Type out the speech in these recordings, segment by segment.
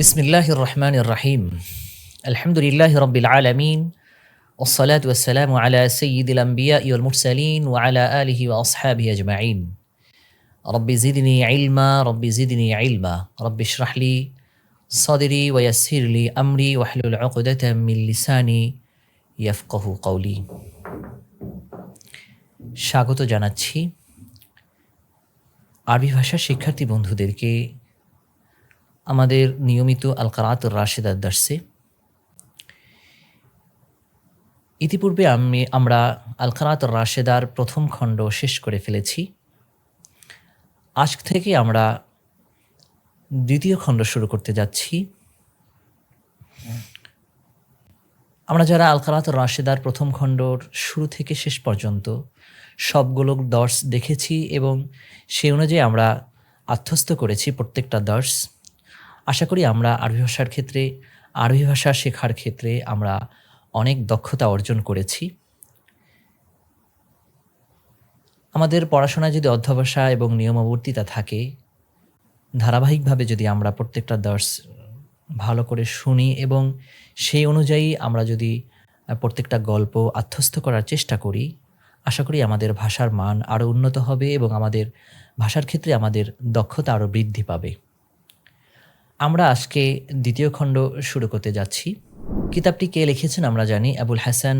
بسم الله الرحمن الرحيم الحمد لله رب العالمين والصلاة والسلام على سيد الأنبياء والمرسلين وعلى آله وأصحابه أجمعين رب زدني علما رب زدني علما رب اشرح لي صدري ويسر لي أمري واحلل عقدة من لساني يفقه قولي স্বাগত জানাচ্ছি আরবি ভাষার শিক্ষার্থী বন্ধুদেরকে আমাদের নিয়মিত আল কারাত রাশেদার দার্সে ইতিপূর্বে আমি, আমরা আল কারাত রাশেদার প্রথম খণ্ড শেষ করে ফেলেছি। আজ থেকে আমরা দ্বিতীয় খণ্ড শুরু করতে যাচ্ছি। আমরা যারা আল কারাত রাশেদার প্রথম খণ্ডর শুরু থেকে শেষ পর্যন্ত সবগুলো দর্শ দেখেছি এবং সে অনুযায়ী আমরা আত্মস্থ করেছি প্রত্যেকটা দর্শ। আশা করি আমরা আরবি ভাষার ক্ষেত্রে, আরবি ভাষা শেখার ক্ষেত্রে আমরা অনেক দক্ষতা অর্জন করেছি। আমাদের পড়াশোনায় যদি অধ্যবসা এবং নিয়মাবর্তিতা থাকে, ধারাবাহিকভাবে যদি আমরা প্রত্যেকটা দর্শ ভালো করে শুনি এবং সেই অনুযায়ী আমরা যদি প্রত্যেকটা গল্প আত্মস্থ করার চেষ্টা করি, আশা করি আমাদের ভাষার মান আরও উন্নত হবে এবং আমাদের ভাষার ক্ষেত্রে আমাদের দক্ষতা আরও বৃদ্ধি পাবে। আমরা আজকে দ্বিতীয় খণ্ড শুরু করতে যাচ্ছি। কিতাবটি কে লিখেছেন আমরা জানি, আবুল হাসান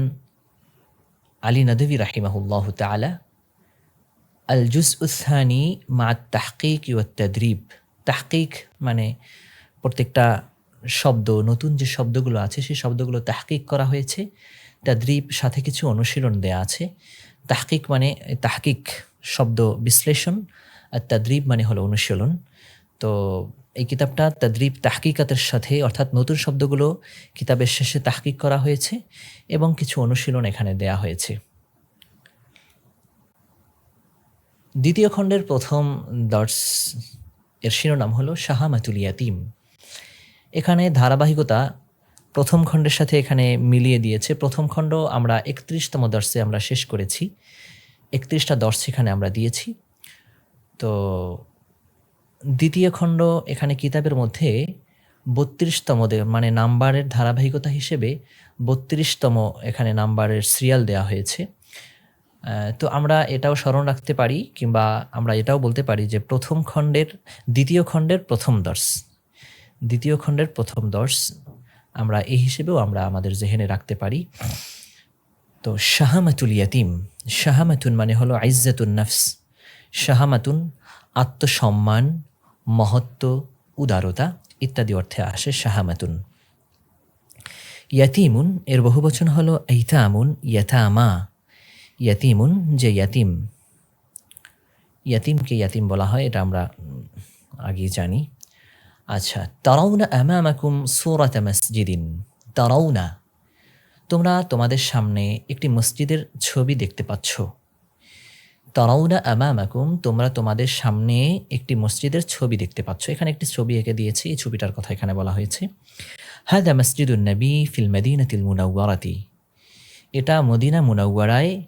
আলী নদভি রাহিমাহুল্লাহ তালা আল জুস উসানি মা তাহকিক ইউ তদ্রিব তাহকিক মানে প্রত্যেকটা শব্দ, নতুন যে শব্দগুলো আছে, সেই শব্দগুলো তাহকিক করা হয়েছে। তাদ্রিব সাথে কিছু অনুশীলন দেয়া আছে। তাহকিক মানে তাহকিক শব্দ বিশ্লেষণ, আর তাদ্রিব মানে হলো অনুশীলন। তো এই কিতাবটা তাদ্রিব তাহকিকাতের সাথে, অর্থাৎ নতুন শব্দগুলো কিতাবের শেষে তাহকিক করা হয়েছে এবং কিছু অনুশীলন এখানে দেয়া হয়েছে। দ্বিতীয় খণ্ডের প্রথম দর্শ, এর শিরোনাম হলো শাহামাতুল ইয়াতিম। এখানে ধারাবাহিকতা প্রথম খণ্ডের সাথে এখানে মিলিয়ে দিয়েছে। প্রথম খণ্ড আমরা একত্রিশতম দর্শে আমরা শেষ করেছি। একত্রিশটা দর্শ এখানে আমরা দিয়েছি। তো দ্বিতীয় খণ্ড এখানে কিতাবের মধ্যে বত্রিশতম মানে নাম্বারের ধারাবাহিকতা হিসেবে বত্রিশতম এখানে নাম্বারের সিরিয়াল দেওয়া হয়েছে। তো আমরা এটাও স্মরণ রাখতে পারি কিংবা আমরা এটাও বলতে পারি যে প্রথম খণ্ডের, দ্বিতীয় খণ্ডের প্রথম দর্শ। দ্বিতীয় খণ্ডের প্রথম দর্শ আমরা এই হিসেবেও আমরা আমাদের জেহেনে রাখতে পারি। তো শাহামাতুল ইয়াতিম, শাহামাতুন মানে হলো আইজাতুন নফস, শাহামাতুন আত্মসম্মান মহত্ব, উদারতা ইত্যাদি অর্থে আসে শাহামাতুন। ইয়াতিমুন, এর বহুবচন হল ইতামুন ইয়াতামা। ইয়াতিমুন যে ইয়াতিম। ইয়াতিমকে ইয়াতিম বলা হয়, এটা আমরা আগে জানি। আচ্ছা তারাউনা আমামাকুম সুরাত মসজিদিন। তারাউনা, তোমরা তোমাদের সামনে একটি মসজিদের ছবি দেখতে পাচ্ছ। তারাউনা আমামাকুম, তোমরা তোমাদের সামনে একটি মসজিদের ছবি দেখতে পাচ্ছ। এখানে একটি ছবি এঁকে দিয়েছি, এই ছবিটার কথা এখানে বলা হয়েছে। হাদা মসজিদুল নবী ফিল মদিনাতিল মুনাওয়ারাতি। এটা মদিনা মুনাওয়ারায়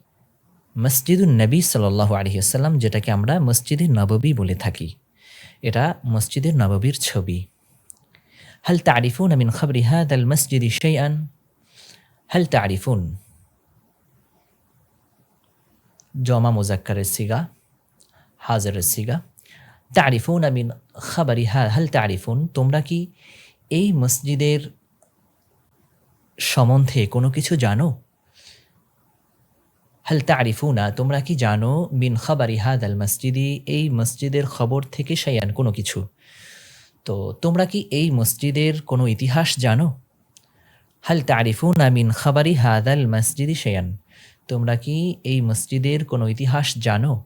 মসজিদুল নবী সাল্লাহ আলহিহাসাল্লাম যেটাকে আমরা মসজিদে নববী বলে থাকি। এটা মসজিদের নববীর ছবি। হাল তারিফুন আমিন খাবরি হাদ আল মসজিদ শেয়ান হাল তারিফুন? জমা মুজাক্কারের সিগা হাজারের সিগা তারিফুন আমিন খাবারি হা হাল তারিফুন তোমরা কি এই মসজিদের সম্বন্ধে কোনো কিছু জানো? হাল তারিফুনা তোমরা কি জানো মিন খাবারি হাদ আল মসজিদি এই মসজিদের খবর থেকে সাইয়ান কোনো কিছু? তো তোমরা কি এই মসজিদের কোনো ইতিহাস জানো? হাল তারিফুনা মিন খাবারি হাদ আল মসজিদি সাইয়ান তোমরা কি এই মসজিদের কোনো ইতিহাস জানো?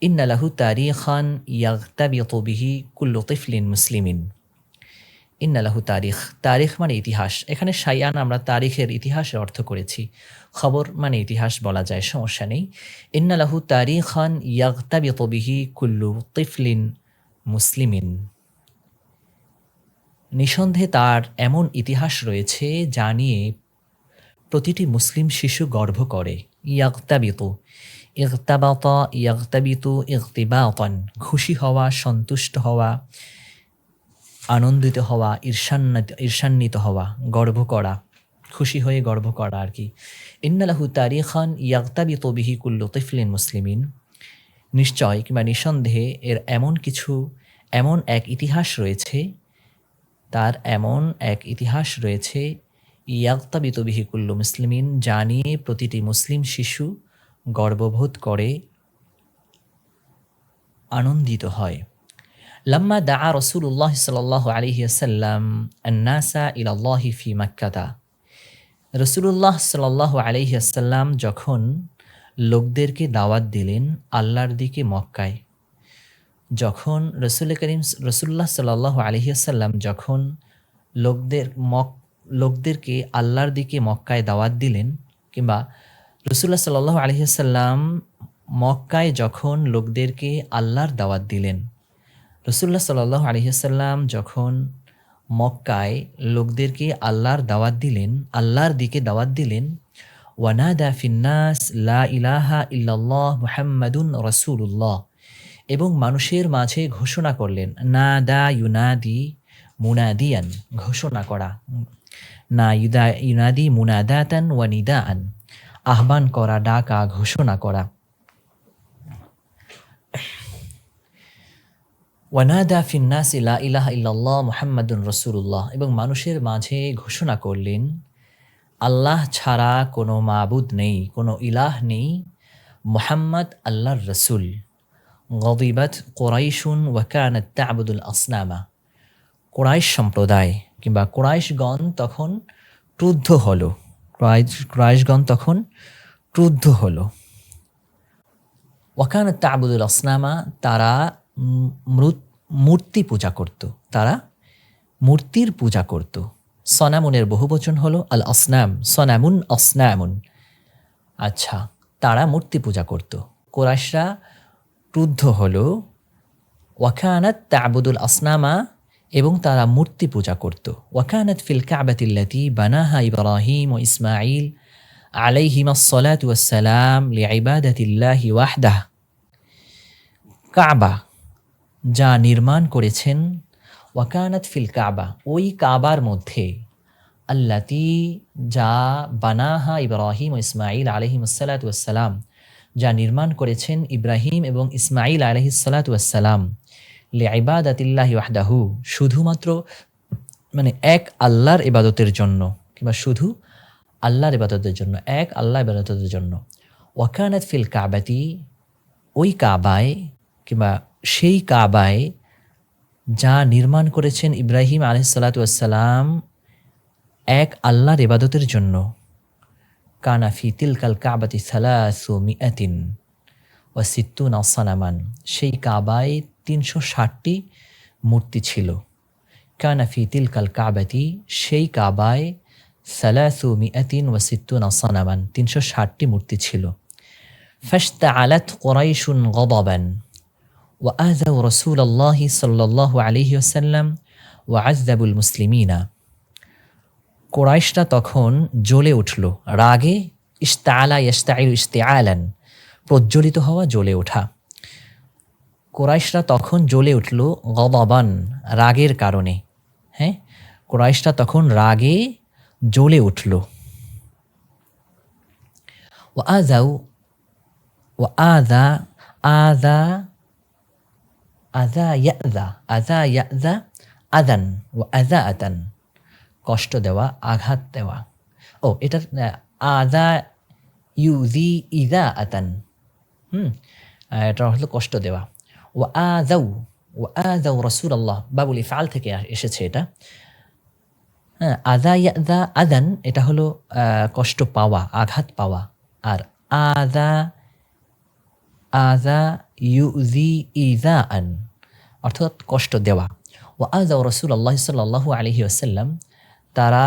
ইন্নালাহু তারিখান খান বিহি কুল্লু তিফলিন মুসলিমিন। ইন্নালাহু তারিখ তারিখ মানে ইতিহাস। এখানে সাইয়ান আমরা তারিখের ইতিহাসের অর্থ করেছি। খবর মানে ইতিহাস বলা যায়, সমস্যা নেই। ইন্নালাহু তারিখান ইয়াগতাবিতু বিহি কুল্লু তিফলিন মুসলিমিন। নিঃসন্দেহে তার এমন ইতিহাস রয়েছে যা নিয়ে প্রতিটি মুসলিম শিশু গর্ভ করে। ইয়াগতাবিতু। ইগতাবাতা, ইয়াগতাবিতু ইগতিবাতন। খুশি হওয়া, সন্তুষ্ট হওয়া, আনন্দিত হওয়া, ঈর্ষান্বিত ঈর্ষান্বিত হওয়া গর্ব করা। খুশি হয়ে গর্ব করা আর কি। ইন্নালাহু তারিখান ইয়াক্তাবি তবিহি কুল্লু তিফলিন মুসলিমিন। নিশ্চয় কিংবা নিঃসন্দেহে এর এমন কিছু, এমন এক ইতিহাস রয়েছে, তার এমন এক ইতিহাস রয়েছে ইয়াক্তাবিত বিহি কুল্লু মুসলিমিন যা নিয়ে প্রতিটি মুসলিম শিশু গর্ববোধ করে, আনন্দিত হয়। লাম্মা দা রসুল্লাহ সাল আলহি আসাল্লাম আন্নাসা ইলাল্লাহি ফি মাক্কাতা। রসুল্লাহ সাল আলহি আসাল্লাম যখন লোকদেরকে দাওয়াত দিলেন আল্লাহর দিকে মক্কায়, যখন রসুল করিম রসুল্লাহ সাল আলহিয়াসাল্লাম যখন লোকদের মক লোকদেরকে আল্লাহর দিকে মক্কায় দাওয়াত দিলেন কিংবা রসুল্লাহ সাল্লাহ আলহিহাসাল্লাম মক্কায় যখন লোকদেরকে আল্লাহর দাওয়াত দিলেন, রসুল্লাহ সাল্লাহ আলহিহাসাল্লাম যখন মক্কায় লোকদেরকে আল্লাহর দাওয়াত দিলেন, আল্লাহর দিকে দাওয়াত দিলেন, ওয়ানাদা ফিন্নাস লা ইলাহা ইল্লাল্লাহ মুহাম্মাদুন রসুল্লাহ এবং মানুষের মাঝে ঘোষণা করলেন না দা ইউনাদি মুনাদিয়ান ঘোষণা করা। না ইউদা, ইউনাদি মুনাদাতান ওয়া নিদাআন। আহ্বান করা, ডাকা, ঘোষণা করা। ওয়ানাদা ফিন্নাস ইলা ইলাহ ইল্লাল্লাহ মুহাম্মাদুন রসুল্লাহ এবং মানুষের মাঝে ঘোষণা করলেন, আল্লাহ ছাড়া কোনো মাবুদ নেই, কোনো ইলাহ নেই, মোহাম্মদ আল্লাহর রসুল। গদিবাত কোরাইশুন ওয়াকানাত তাবুদুল আসনামা। কোরাইশ সম্প্রদায় কিংবা কোরাইশগণ তখন ক্রুদ্ধ হলো। ক্রাইশগণ তখন ক্রুদ্ধ হলো। ওয়াকানাত তাবুদুল আসনামা, তারা মৃত মূর্তি পূজা করত। তারা মূর্তির পূজা করত। সনামুনের বহুবচন হলো আল আসনাম, সনামুন আসনামুন। আচ্ছা তারা মূর্তি পূজা করত। কোরাইশরা ক্রুদ্ধ হল। ওয়াকানাত তাবুদুল আসনামা এবং তারা মূর্তি পূজা করত। ওয়াকানাত ফিল কাবাতিল্লাতি বানাহা ইব্রাহিম ও ইসমাইল আলাইহিম সলাত ওয়াসালাম ওয়াহদাহ। কাবা যা নির্মাণ করেছেন ওয়াকানাত ফিল কাবা। ওই কাবার মধ্যে আল্লাতি যা বানাহা ইব্রাহিম ও ইসমাইল আলহিমসালাত যা নির্মাণ করেছেন ইব্রাহিম এবং ইসমাইল আলহিসাল্লাতুয়াসাল্লাম লে আতিল্লাহ ওয়াহদাহু, শুধুমাত্র মানে এক আল্লাহর ইবাদতের জন্য, কিংবা শুধু আল্লাহর ইবাদতের জন্য, এক আল্লাহ ইবাদতের জন্য। ওয়াকানাত ফিল কাবাতি, ওই কাবায়, কিংবা সেই কাবায় যা নির্মাণ করেছেন ইব্রাহিম আলহিসাল্লাতুয়াসাল্লাম এক আল্লাহর ইবাদতের জন্য। কানা ফি তিলকাল কাবাতি সালাসু মিয়াতিন ও সিত্তুন সানামান, সেই কাবায় তিনশো ষাটটি মূর্তি ছিল। কানাফি তিলকাল কাবাতি, সেই কাবায় সালাসু মিয়াতিন ওয়াসিত্তুন সানামান তিনশো ষাটটি মূর্তি ছিল। ফাস্তা আলাত কোরাইশুন গদাবান ওয়াজাউ রসুল আল্লাহি সাল্লাহ আলহি আসাল্লাম ওয়াজাবুল মুসলিমিনা। কোরাইশটা তখন জ্বলে উঠল। রাগে ইস্তালা ইস্তাইল ইস্তে আলান প্রজ্বলিত হওয়া জ্বলে ওঠা। কোরাইশরা তখন জ্বলে উঠল গবাবান রাগের কারণে। হ্যাঁ? কোরাইশরা তখন রাগে জ্বলে উঠল। ও আজাউ ও আদা আদা আদা ইয়াদা আদা ইয়াদা আদান ও আদা আদান কষ্ট দেওয়া, আঘাত দেওয়া। ও, এটা আদা ইউজি ইদা আতান হুম? এটা হলো কষ্ট দেওয়া। ও আদাউ ও আদাউ রসুল আল্লাহ বাবুল ইফাল থেকে এসেছে এটা। হ্যাঁ আদা ইয়াদা আদান এটা হলো কষ্ট পাওয়া, আঘাত পাওয়া। আর আদা আদা ইউজি ইদা আন অর্থাৎ কষ্ট দেওয়া। ও আদা রসুল আল্লাহ সাল্লাহ আলহি আসাল্লাম তারা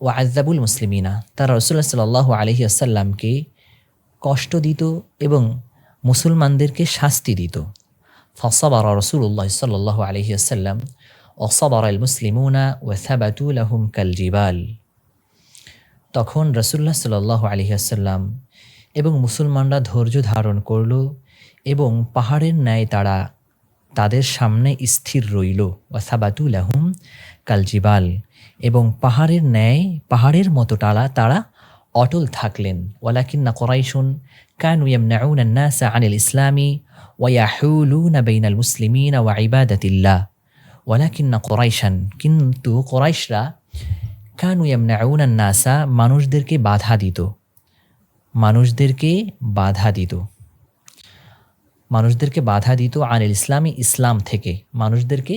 ও আজাবুল মুসলিমিনা তারা রসুল্লাহ সাল্লাহ আলহি আসাল্লামকে কষ্ট দিত এবং মুসলমানদেরকে শাস্তি দিত। ফসাবার রসুল্লাহ সাল্লাহ আলহি আসাল্লাম ওসাবার আল মুসলিমুনা ওয়াসাবাতুল আহম কাল জিবাল তখন রসুল্লাহ সাল্লাহ আলহি আসাল্লাম এবং মুসলমানরা ধৈর্য ধারণ করল এবং পাহাড়ের ন্যায় তারা তাদের সামনে স্থির রইল। ওয়াসাবাতুল আহুম কালজিবাল এবং পাহাড়ের ন্যায়, পাহাড়ের মতো টালা তারা অটল থাকলেন। ওয়ালাকিন্না কোরাইশুন কানু ইয়ামনাউন الناس عن الإسلام ويحولون بين المسلمين وعبادة الله ولكن قريشا কিন্তু কোরাইশরা কানু ইয়ামনাউন الناس মানুষদেরকে বাধা দিত মানুষদেরকে বাধা দিত মানুষদেরকে বাধা দিত আনিল ইসলামী ইসলাম থেকে মানুষদেরকে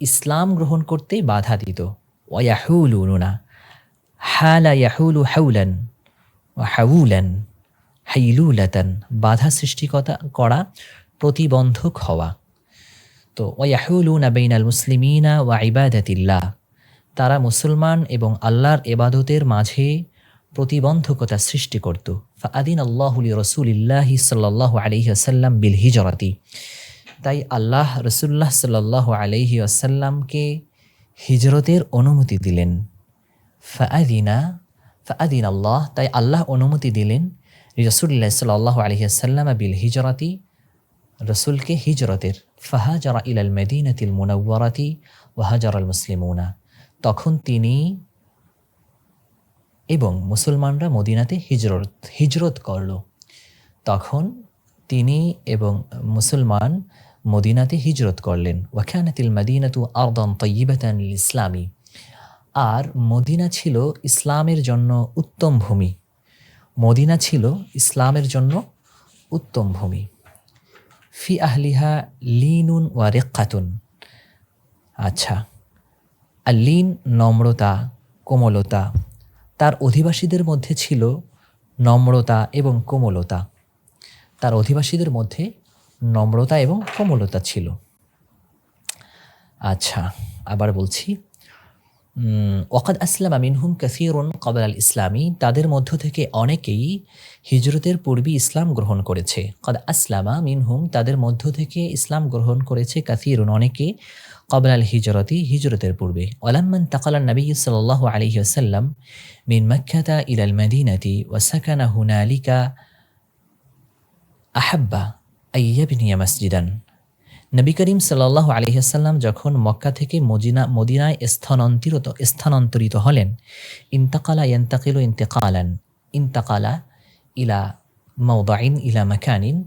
ইসলাম গ্রহণ করতে বাধা দিত ওয়াহুলুনা হালা ইয়াহুলু হাউলান হাউলান হাইলুলাতান, বাধা সৃষ্টিকতা করা, প্রতিবন্ধক হওয়া। তো ওয়াহুলুনা বেইনাল মুসলিমিনা ওয়া ইবাদাতিল্লাহ। তারা মুসলমান এবং আল্লাহর এবাদতের মাঝে প্রতিবন্ধকতা সৃষ্টি করত। ফাদিন আল্লাহুলি রসুলিল্লাহি সাল্লাহ আলহি আসাল্লাম বিল হিজরাতি তাই আল্লাহ রসুল্লাহ সাল্লাহ আলহি আসাল্লামকে হিজরতের অনুমতি দিলেন। ফাদিনা ফাদিন আল্লাহ তাই আল্লাহ অনুমতি দিলেন রসুল্লাহ সাল্লাহ আলহি আসাল্লাম বিল হিজরাতি, রসুলকে হিজরতের, ফাহাজারা ইলাল মেদিনাতিল মুনাওয়ারাতি ওয়াহাজার আল মুসলিমুনা। তখন তিনি এবং মুসলমানরা মদিনাতে হিজরত হিজরত করল। তখন তিনি এবং মুসলমান মদিনাতে হিজরত করলেন। ওয়াখানাতিল মদিনাতু আরদান তৈবাতান ইসলামী। আর মদিনা ছিল ইসলামের জন্য উত্তম ভূমি। মদিনা ছিল ইসলামের জন্য উত্তম ভূমি। ফি আহলিহা লিনুন ওয়া রেক্কাতুন। আচ্ছা আর লিন নম্রতা, কোমলতা, তার অধিবাসীদের মধ্যে ছিল নম্রতা এবং কোমলতা। তার অধিবাসীদের মধ্যে নম্রতা এবং কোমলতা ছিল। আচ্ছা আবার বলছি ওয়াকাদ আসলাম মিনহুম কাসিরুন কবল আল ইসলামী তাদের মধ্য থেকে অনেকেই হিজরতের পূর্বে ইসলাম গ্রহণ করেছে। কদ আসলামা মিনহুম, তাদের মধ্য থেকে ইসলাম গ্রহণ করেছে কাসিরুন অনেকে কবল আল হিজরতি হিজরতের পূর্বে। ওলাম্মান তাকাল নবী সাল্লাহ আলহি আসাল্লাম মিন মক্কাতা ইলাল মদিনাতি ওয়াসাকানা হুনালিকা আহাব্বা আইয়াবিনিয়া মসজিদান। নবী করিম সাল্লাহ আলহিহাসাল্লাম যখন মক্কা থেকে মদিনা মদিনায় স্থানান্তরিত স্থানান্তরিত হলেন, ইন্তাকালা ইন্তাকিল ইন্তেকালান, ইন্তাকালা ইলা মৌদাইন ইলা মাকানিন,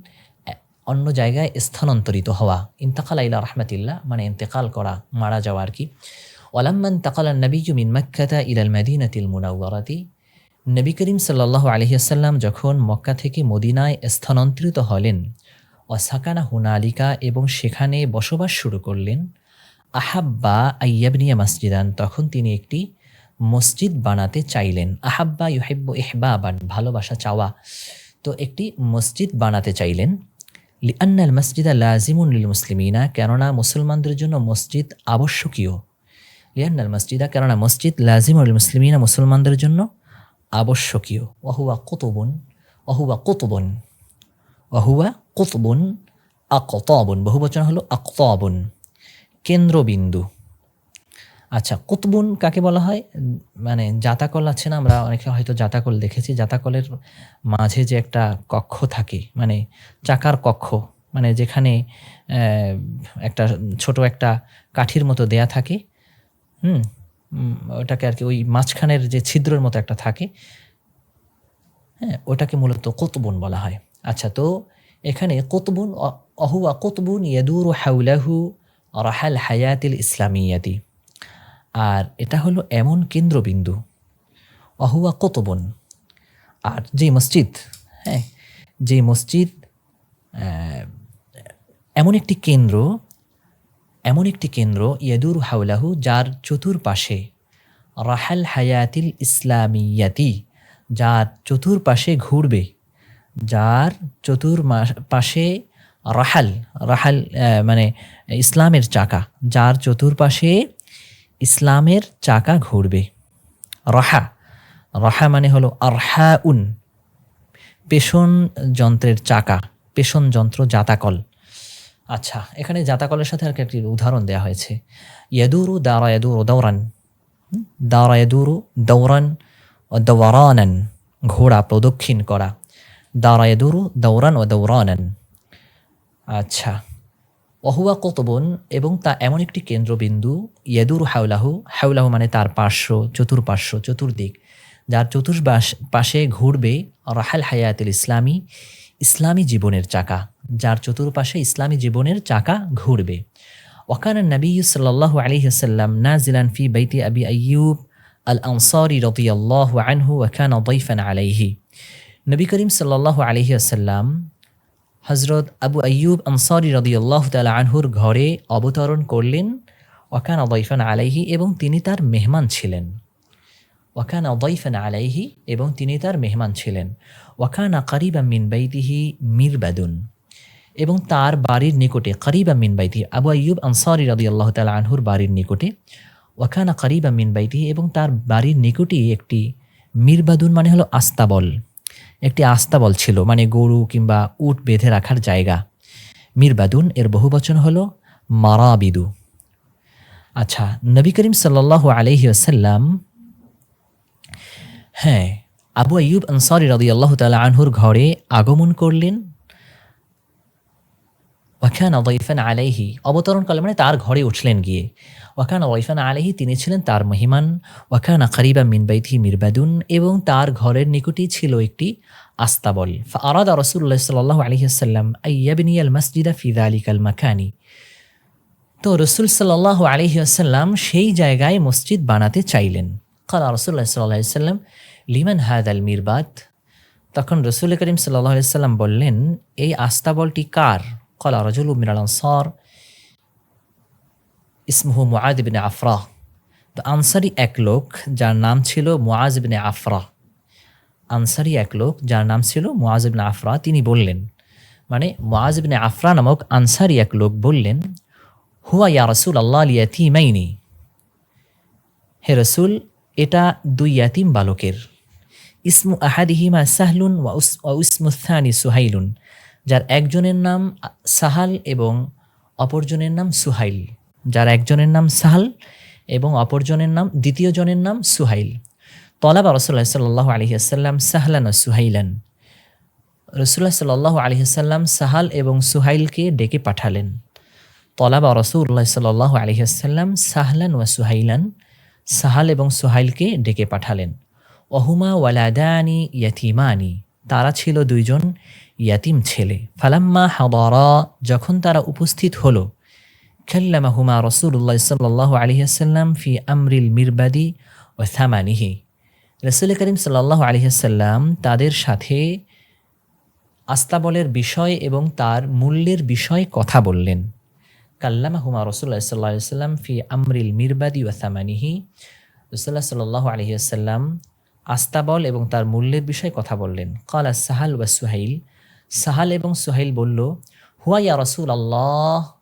অন্য জায়গায় স্থানান্তরিত হওয়া, ইন্তাকালা ইলা রহমতিল্লাহ মানে ইন্তেকাল করা, মারা যাওয়া আর কি। ওলাম্মান তাকালা নবী মিন মক্কাতা ইলাল মদিনাতিল মুনাওয়ারাতি, নবী করিম সাল্লাহ আলহিহাসাল্লাম যখন মক্কা থেকে মদিনায় স্থানান্তরিত হলেন অসাকানা হুনালিকা এবং সেখানে বসবাস শুরু করলেন। আহাব্বা আইয়াবনিয়া মসজিদান, তখন তিনি একটি মসজিদ বানাতে চাইলেন। আহাব্বা ইউহেব্ব এহবাবান ভালোবাসা চাওয়া। তো একটি মসজিদ বানাতে চাইলেন। লিআন্নাল মসজিদা লাজিমুন লিল মুসলিমিনা, কেননা মুসলমানদের জন্য মসজিদ আবশ্যকীয়। লিয়ান্নাল মসজিদা, কেননা মসজিদ লাজিমুল মুসলিমিনা মুসলমানদের জন্য আবশ্যকীয়। ওহুয়া কুতুবুন, ওহুয়া কতবন, ওহুয়া কুতবুন আকতবুন বহুবচন হলো আকতবুন, কেন্দ্রবিন্দু। আচ্ছা কুতবুন কাকে বলা হয়? মানে জাতাকল আছে না, আমরা অনেকে হয়তো জাতাকল দেখেছি, জাতাকলের মাঝে যে একটা কক্ষ থাকে মানে চাকার কক্ষ মানে যেখানে একটা ছোট একটা কাঠির মতো দেয়া থাকে, হুম ওটাকে আর কি ওই মাঝখানের যে ছিদ্রের মতো একটা থাকে হ্যাঁ ওটাকে মূলত কুতবুন বলা হয়। আচ্ছা তো এখানে কুতবুন অহুয়া কুতবুন ইয়াদুর হাউলাহু রাহাল হায়াতিল ইসলামিয়াতি। আর এটা হলো এমন কেন্দ্রবিন্দু, অহুয়া কুতবুন। আর যে মসজিদ হ্যাঁ যে মসজিদ এমন একটি কেন্দ্র, এমন একটি কেন্দ্র ইয়াদুর হাউলাহু যার চতুর্পাশে রাহাল হায়াতিল ইসলামিয়াতি, যার চতুর্পাশে ঘুরবে। যার চতুর পাশে রাহাল রাহাল মানে ইসলামের চাকা, যার চতুর্পাশে ইসলামের চাকা ঘুরবে। রাহা রাহা মানে হলো আরহা উন পেশন যন্ত্রের চাকা পেশন যন্ত্র জাতাকল। আচ্ছা এখানে জাতাকলের সাথে আর একটি উদাহরণ দেওয়া হয়েছে। ইয়াদুরু দারা ইয়াদুরু দৌরান দারা ইয়াদুরু দৌরান দৌরানান ঘোড়া প্রদক্ষিণ করা। দুরু দৌরান ও দৌরানান আচ্ছা অহুয়া কতবন এবং তা এমন একটি কেন্দ্রবিন্দু ইয়েদুর হাউলাহু হাউলাহু মানে তার পার্শ্ব, চতুর্পার্শ্ব, চতুর্দিক, যার চতুর্পাশ পাশে ঘুরবে রাহাল হায়াতুল ইসলামী ইসলামী জীবনের চাকা, যার চতুর্পাশে ইসলামী জীবনের চাকা ঘুরবে। ওয়াকান নবী সাল্লাহ আলহিহাল্লাম নাজিলান ফি বাইতি আবি আইয়ুব আল আনসারি রদিয়াল্লাহ আনহু ওয়াকান আলাইহি নবী করিম সাল্লাহ আলহিহাল্লাম হজরত আবু আইয়ুব আনসারি রদিয়াল্লাহ তালা আনহুর ঘরে অবতরণ করলেন। ওয়াকান অদৈফান আলাইহি এবং তিনি তার মেহমান ছিলেন। ওয়াকান অদৈফান আলাইহি এবং তিনি তার মেহমান ছিলেন। ওয়াকানা কারিবা মিন বাইতিহি মিরবাদুন এবং তার বাড়ির নিকটে করিবা মিন বাইতি আবু আয়ুব আনসারি রদি আল্লাহ তালা আনহুর বাড়ির নিকটে ওয়াখানা করিবা মিন বাইতি এবং তার বাড়ির নিকটেই একটি মিরবাদুন মানে হলো আস্তাবল। একটি আস্তাবল ছিল মানে গরু কিংবা উট বেঁধে রাখার জায়গা। মিরবাদুন এর বহুবচন হলো, মারাবিদু। আচ্ছা নবী করিম সাল্লাহ আলহি আসাল্লাম হ্যাঁ আবু আইয়ুব আনসারি রদি আল্লাহ তালা আনহুর ঘরে আগমন করলেন ওয়াখান ওয়াইফান আলাইহি অবতরণ করলেন মানে তার ঘরে উঠলেন গিয়ে ওয়াখান ওয়াইফান আলাইহি তিনি ছিলেন তার মহিমান ওয়াখান আকারিবা মিনবাইথি মিরবাদুন এবং তার ঘরের নিকটেই ছিল একটি আস্তাবল আরাদা রসুল্লাহ সাল্লাহ আলহিহাল্লাম আইয়াবিনিয়াল মসজিদা ফিদা আলিকাল মাকানি তো রসুল সাল্লাহ আলহিহাল্লাম সেই জায়গায় মসজিদ বানাতে চাইলেন। কালা রসুল্লাহ সাল্লাহ সাল্লাম লিমান হাদ আল মিরবাদ তখন রসুল করিম সাল্লাহ সাল্লাম বললেন, এই আস্তাবলটি কার? قال رجل من الأنصار ইসমহু মুআদ বিন আফরা তো আনসারি এক লোক যার নাম ছিল মুআজ বিন আফরা আনসারি এক লোক যার নাম ছিল মুআজ বিন আফরা তিনি বললেন মানে মুআজ বিন আফরা নামক আনসারি এক লোক বললেন হুয়া ইয়া রসুল আল্লাহ ইয়াতিমাইনি হে রসুল এটা দুই ইয়াতিম বালকের ইসমু আহাদিহিমা সাহলুন ওয়া ইসমুস্থানি সুহাইলুন যার একজনের নাম সাহাল এবং অপরজনের নাম সুহাইল। যার একজনের নাম সাহাল এবং অপরজনের নাম দ্বিতীয় জনের নাম সুহাইল। তলাবা রসুল্লাহ সাল্লাহ আলহিহাসাল্লাম সাহলান সুহাইলান। রসুল্লাহ সাল্লাহ আলহিহাসাল্লাম সাহাল এবং সুহাইলকে ডেকে পাঠালেন। তলাবা রসুল্লাহ সাল্লাহ আলহিহাসাল্লাম সাহলান ওয়া সুহাইলান সাহাল এবং সুহাইলকে ডেকে পাঠালেন। অহুমা ওয়ালাদানি ইয়াতিমানি তারা ছিল দুইজন ইয়াতিম ছেলে। ফালাম্মা হাদরা, যখন তারা উপস্থিত হল খাল্লামাহুমা রসুল্লাহ সাল্লাহ আলহিহাসাল্লাম ফি আমরিল মিরবাদি ও থামানিহি রসুল করিম সাল্লাহ আলহিহাসাল্লাম তাদের সাথে আস্তাবলের বিষয় এবং তার মূল্যের বিষয় কথা বললেন। কাল্লামাহুমা রসুল্লাহ সাল্লাহ সাল্লাম ফি আমরিল মিরবাদি ও থামানিহি রসুল্লাহ সাল্লাহ আলহিহাসাল্লাম আস্তাবল এবং তার মূল্যের বিষয়ে কথা বললেন। কালা সাহাল ওয়া সুহাইল। সাহাল এবং সোহাইল বলল হুয়াইয়া রসুল আল্লাহ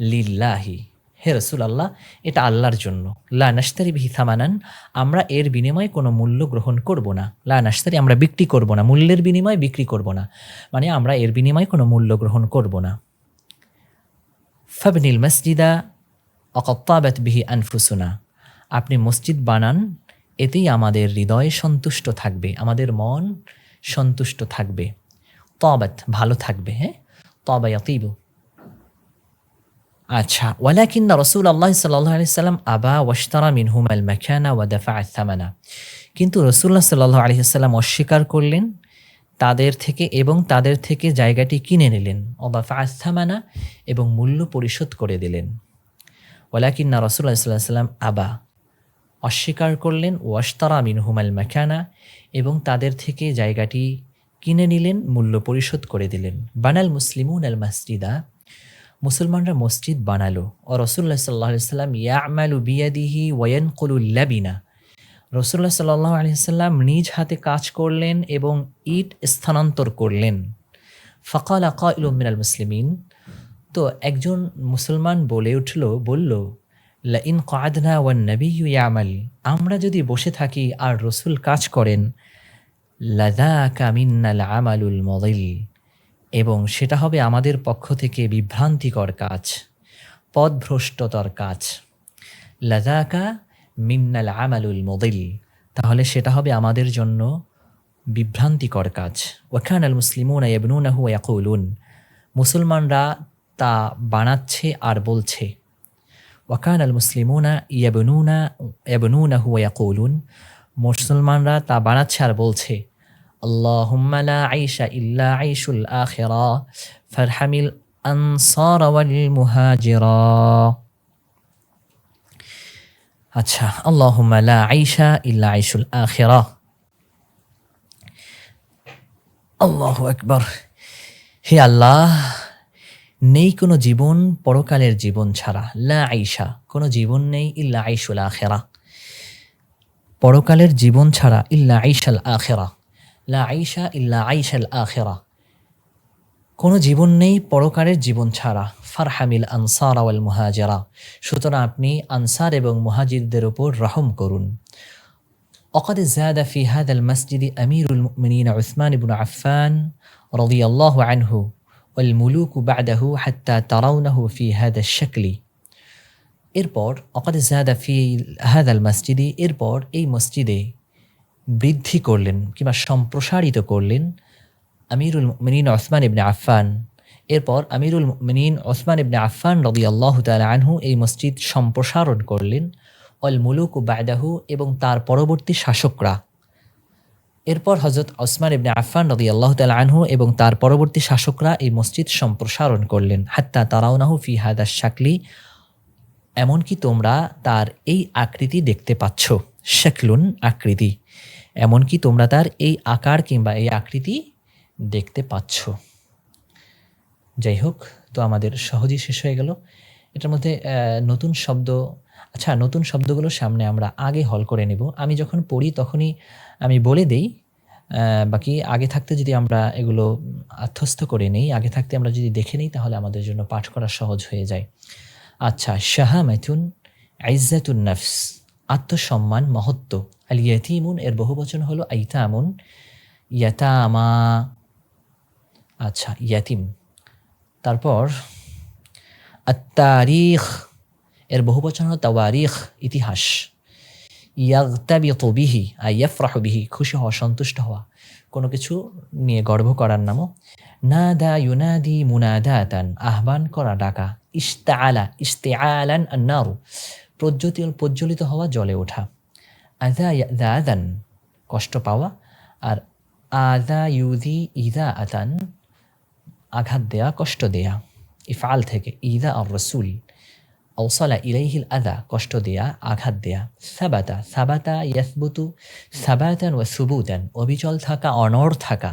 লিল্লাহি। হে রসুল আল্লাহ এটা আল্লাহর জন্য। লা নাস্তারি বিহি থামানান আমরা এর বিনিময়ে কোনো মূল্য গ্রহণ করব না। লা নাস্তারি আমরা বিক্রি করব না। মূল্যের বিনিময়ে বিক্রি করব না। মানে আমরা এর বিনিময়ে কোনো মূল্য গ্রহণ করব না। ফাবনিল মসজিদা অকত্তাবাত বিহি আনফুসুনা। আপনি মসজিদ বানান এতেই আমাদের হৃদয় সন্তুষ্ট থাকবে, আমাদের মন সন্তুষ্ট থাকবে। তবাত, ভালো থাকবে হ্যাঁ? তবা ইয়াতিবু। আচ্ছা ওয়ালাকিন রসুল আল্লাহ সাল্লাম আবা ওয়াশতারা মিনহুম আল মাখানা ওয়া দাফা আথামানা কিন্তু রসুল্লাহ সাল্লাহ আলি সাল্লাম অস্বীকার করলেন, তাদের থেকে এবং তাদের থেকে জায়গাটি কিনে নিলেন। অবাফা আথামানা এবং মূল্য পরিশোধ করে দিলেন। ওয়ালাকিন্না রসুল্লাহ সাল্লাহ সাল্লাম আবা অস্বীকার করলেন, ওয়াশতারা মিনহুম আল মাখানা এবং তাদের থেকে জায়গাটি কিনে নিলেন, মূল্য পরিশোধ করে দিলেন। বানাল মুসলিমুন আল মসজিদা, মুসলমানরা মসজিদ বানালো। ও রসুল্লাহ সাল্লাহ সাল্লাম, ইয়ামালু বিয়াদিহি ওয়ান কলুল্লাবিনা রসুল্লাহ সাল্লাহ আলহিসাল্লাম নিজ হাতে কাজ করলেন এবং ইট স্থানান্তর করলেন। ফকাল আকা ইলমিনাল মুসলিমিন, তো একজন মুসলমান বলে উঠল, বলল ইন কাদনা ওয়ান নবী ইয়ামাল। আমরা যদি বসে থাকি আর রসুল কাজ করেন, লাদাকা মিন্নাল আমালুল মদিল। এবং সেটা হবে আমাদের পক্ষ থেকে বিভ্রান্তিকর কাজ পদভ্রষ্টতর কাজ। লাদাকা মিন্নাল আমালুল মদিল। তাহলে সেটা হবে আমাদের জন্য বিভ্রান্তিকর কাজ। ওয়াখান আল মুসলিমুন এবনুনাহু ইয়াকুলুন। মুসলমানরা তা বানাচ্ছে আর বলছে। ওয়াকান আল মুসলিমুনা ইয়াবনুনা ইয়াবনুনা হুয়া ইয়াকুলুন মুসলমানরা তা বানাচ্ছে আর বলছে اللهم لا عيش إلا عيش الآخرة فارحم الأنصار والمهاجرا আচ্ছা আল্লাহুম্মা লা আইশা ইল্লা আইশুল আখিরা আল্লাহু আকবার হে আল্লাহ নেই কোনো জীবন পরকালের জীবন ছাড়া লা আইশা কোনো জীবন নেই ইল্লা আইশুল আখেরা পরকালের জীবন ছাড়া ইল্লা আইশাল আখেরা লা আইশা ইল্লা আইশাল আখেরা কোনো জীবন নেই পরকারের জীবন ছাড়া ফারহামিল আনসার আওয়াল মুহাজেরা সুতরাং আপনি আনসার এবং মুহাজিরদের উপর রহম করুন وقد زاد في هذا المسجد أمير المؤمنين عثمان بن عفان رضي الله عنه والملوك بعده حتى ترونه في هذا الشكل এরপর অকাদ জাদা ফি হাদাল মসজিদে এরপর এই মসজিদে বৃদ্ধি করলেন কিংবা সম্প্রসারিত করলেন আমিরুল মিনীন ওসমান ইবনে আফফান এরপর আমিরুল মিনীন ওসমান ইবনে আফফান রবি আল্লাহ তালা আনহু এই মসজিদ সম্প্রসারণ করলেন অল মুলুক বায়দাহু এবং তার পরবর্তী শাসকরা এরপর হজরত ওসমান ইবনে আফফান রদি আল্লাহ তাল আনহু এবং তার পরবর্তী শাসকরা এই মসজিদ সম্প্রসারণ করলেন। হাত্তা তারাউনাহু ফি হাদা শাকলি, এমনকি তোমরা তার এই আকৃতি দেখতে পাচ্ছ। শেখলুন আকৃতি। এমনকি তোমরা তার এই আকার কিংবা এই আকৃতি দেখতে পাচ্ছ। যাই হোক, তো আমাদের সহজেই শেষ হয়ে গেল। এটার মধ্যে নতুন শব্দ আচ্ছা নতুন শব্দগুলো সামনে আমরা আগে হল করে নেব। আমি যখন পড়ি তখনই আমি বলে দেই বাকি আগে থাকতে যদি আমরা এগুলো আত্মস্থ করে নেই, আগে থাকতে আমরা যদি দেখে নিই, তাহলে আমাদের জন্য পাঠ করা সহজ হয়ে যায়। আচ্ছা শাহা মেথুন আইজাতুন নফস, আত্মসম্মান, মহত্ব। আল ইয়াতিমুন, এর বহুবচন হলো আইতামুন, ইয়াতামা। আচ্ছা ইয়াতিম। তারপর আত্মারিখ এর বহুবচন হলো তাওয়ারিখ, ইতিহাস। ইয়াগতাবিত বিহি আইয়াফরাহ বিহি, খুশি হওয়া, সন্তুষ্ট হওয়া। কোনো কিছু নিয়ে গর্ব করার নামও। নাদা ইউনাদি মুনাদাতান, আহ্বান করা, ডাকা। ইস্তাআলা ইস্তেআলান আন্নারু। প্রজ্বলিত প্রজ্বলিত হওয়া জলে ওঠা। আদা ইয়াদান কষ্ট পাওয়া। আর আদা ইউদি ইদা আতান, আঘাত দেয়া, কষ্ট দেয়া। ইফাল থেকে, ইদা আর রসুল অসলা ইলাইহিল আদা, কষ্ট দেয়া, আঘাত দেয়া। সাবাতা সাবাতা ইয়াসবুতু, সাবাতান ও সুবুতান, অবিচল থাকা, অনড় থাকা।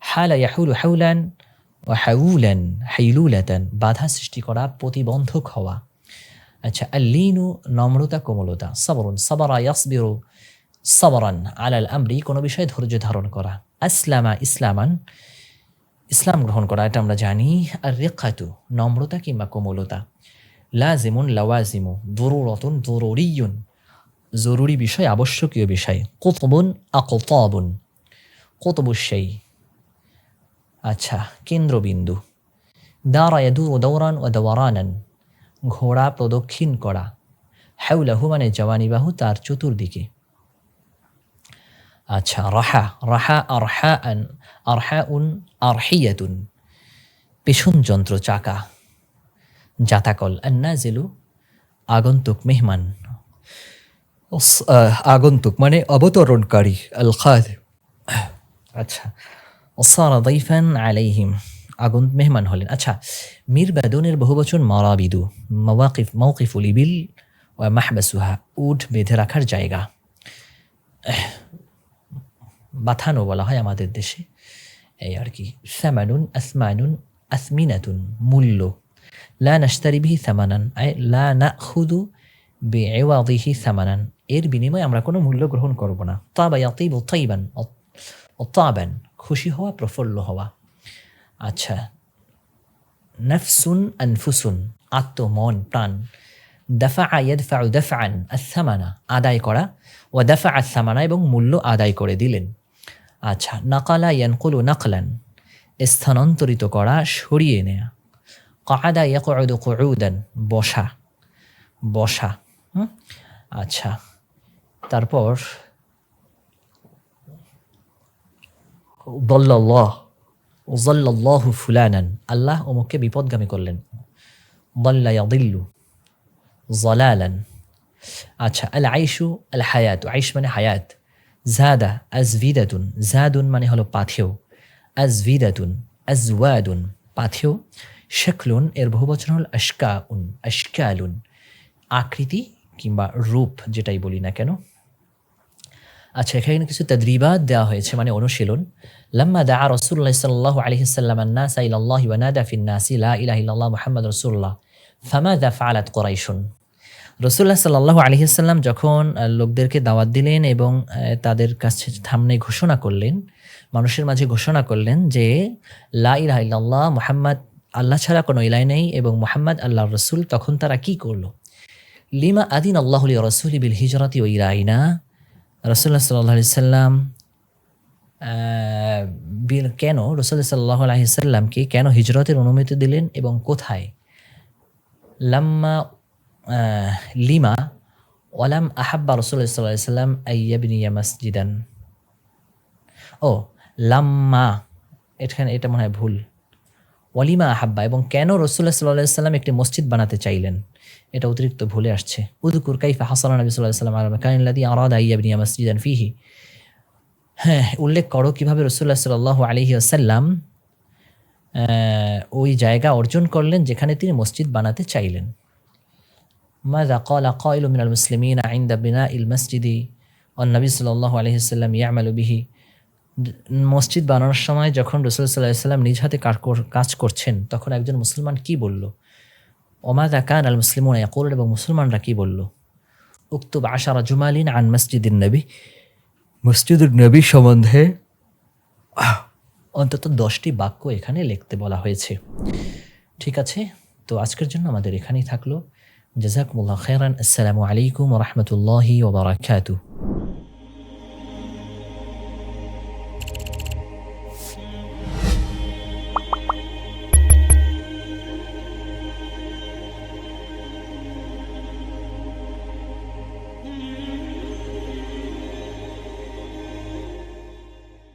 হালা ইয়াহুল হাউলান ও হাউলান হাইলুলাতান, বাধা সৃষ্টি করা, প্রতিবন্ধক হওয়া। আচ্ছা আল্লিনু নম্রতা, কোমলতা। সবরুন, সবরা ইয়াসবিরু সবরান আলাল আমরি, কোনো বিষয়ে ধৈর্য ধারণ করা। আসলামা ইসলামান, ইসলাম গ্রহণ করা, এটা আমরা জানি। আর রেখাতু নম্রতা কিংবা কোমলতা। লাজিমুন লাওয়াজিমু, দরুরতুন দরুরিয়ুন। জরুরি বিষয়, আবশ্যকীয় বিষয়। কোতবুন আকতাবুন। কোতবুসাই আচ্ছা কেন্দ্রবিন্দু। দাঁড়া ইয়াদুর দৌরান ও দওয়ারানান। ঘোড়া প্রদক্ষিণ করা। হাউলাহু মানে জওয়ানিবাহু তার চতুর্দিকে। আচ্ছা রাহা। রাহা আরহা আন আরহা উন আর আরহিয়াতুন। পেছন যন্ত্র চাকা। জাতাকল আন্নাজেলু আগন্তুক মেহমান। আগন্তুক মানে অবতরণকারী আল খাদ আচ্ছা ওসারা দাইফান আলাইহিম আগুন মেহমান হলেন। আচ্ছা মীর বেদনের বহু বহুবচন মারাবিদু, মওয়াকিফ মৌকিফুল ইবিল ও মাহবাসুহা উঠ বেঁধে রাখার জায়গা। বাথানো বলা হয় আমাদের দেশে। এই আর কি স্যামানুন আসমানুন, আসমিনাতুন, মূল্য। লা নাস্তারি বিহি সামানান আই লা না খুদু বে এওয়াদিহি সামানান এর বিনিময়ে আমরা কোনো মূল্য গ্রহণ করব না। তাবা ইয়াতিব তাইবান তাবান খুশি হওয়া, প্রফুল্ল হওয়া। আচ্ছা। নফসুন আনফুসুন আত্ম মন প্রাণ। দাফা ইয়াদফা দাফান আসামানা আদায় করা। ও দাফা আসামানা এবং মূল্য আদায় করে দিলেন। আচ্ছা। নাকালা ইয়ানকুলু নাকলান স্থানান্তরিত করা, সরিয়ে নেয়া। কাদা ইয়াকুদ কুউদান, বসা বসা আচ্ছা তারপর বল্লাল্লাহ ওজল্লাহু ফুলানান, আল্লাহ অমুককে বিপদগামী করলেন। বল্লায়াদিল্লু জলালান আচ্ছা আল আইসু আল হায়াত আইস মানে হায়াত। জাদা আজভিদাতুন, জাদুন মানে হলো পাথেও আজভিদাতুন, আজওয়াদুন পাথেও শেখলুন এর বহুবচন হল আশকা উন আশকালুন, আকৃতি কিংবা রূপ যেটাই বলি না কেন। আচ্ছা এখানে কিছু তদ্রিবাদ দেওয়া হয়েছে মানে অনুশীলন। লম্মা দা রসুল্লাহ সাল্লাহ আলহিসাল্লাম নাসা ইল্লাহ ওয়ানাদা ফিন নাসি লা ইলাহা ইল্লাল্লাহ মুহাম্মদ রাসূলুল্লাহ। ফামাযা ফাআলাত কুরাইশুন? রসুল্লাহ সাল্লাহ আলহিসাল্লাম যখন লোকদেরকে দাওয়াত দিলেন এবং তাদের কাছে সামনে ঘোষণা করলেন, মানুষের মাঝে ঘোষণা করলেন যে লা ইলাহা ইল্লাল্লাহ মুহাম্মদ আল্লাহ ছাড়া কোনো ইলাই নেই এবং মোহাম্মদ আল্লাহ রসুল তখন তারা কি করল? লিমা আদিন আল্লাহলি রসুলি বিল হিজরতি ও ইরাইনা রসুল্লাহ সাল্লাহ সাল্লাম বিল কেন রসুল্লাহ সাল্লাহ আলহিসাল্লামকে কেন হিজরতের অনুমতি দিলেন এবং কোথায়? লাম্মা লিমা ওয়ালাম আহাব্বা রসুল্লাহ সাল্লাহ সাল্লাম আইয়াবিনিয়া মসজিদান। ও, লাম্মা, এখানে এটা মনে হয় ভুল। ওয়ালিমা আহাব্বা, এবং কেন রসুল্লাহ সাল্লাহ সাল্লাম একটি মসজিদ বানাতে চাইলেন? এটা অতিরিক্ত ভুলে আসছে। উদকুর কাইফা হাসান নবী সাল্লাহ সাল্লাম আলম কাইনলাদি আরাদা ইয়াবিনিয়া মসজিদান ফিহি। হ্যাঁ উল্লেখ করো কীভাবে রসুল্লাহ সাল্লাহ আলহি আসাল্লাম ওই জায়গা অর্জন করলেন যেখানে তিনি মসজিদ বানাতে চাইলেন। মাদা কল আকল মিনাল মুসলিমিন আইন্দা বিনা ইল মসজিদি ও নবী সাল্লাহ আলহিসাল্লাম ইয়ামাল বিহি। মসজিদ বানানোর সময় যখন রসুল সাল্লাহ সাল্লাম নিজ হাতে কাজ করছেন তখন একজন মুসলমান কি বলল? ওমাদা কান আল মুসলিমুন ইয়াকুল এবং মুসলমানরা কি বলল? উক্তুব আশারা জুমালিন আন মসজিদিন নবী মসজিদুর নবী সম্বন্ধে অন্তত দশটি বাক্য এখানে লিখতে বলা হয়েছে। ঠিক আছে? তো আজকের জন্য আমাদের এখানেই থাকল। জাজাকুমুল্লাহ খেরান আসসালামু আলাইকুম রহমতুল্লাহি ওবরাকাতু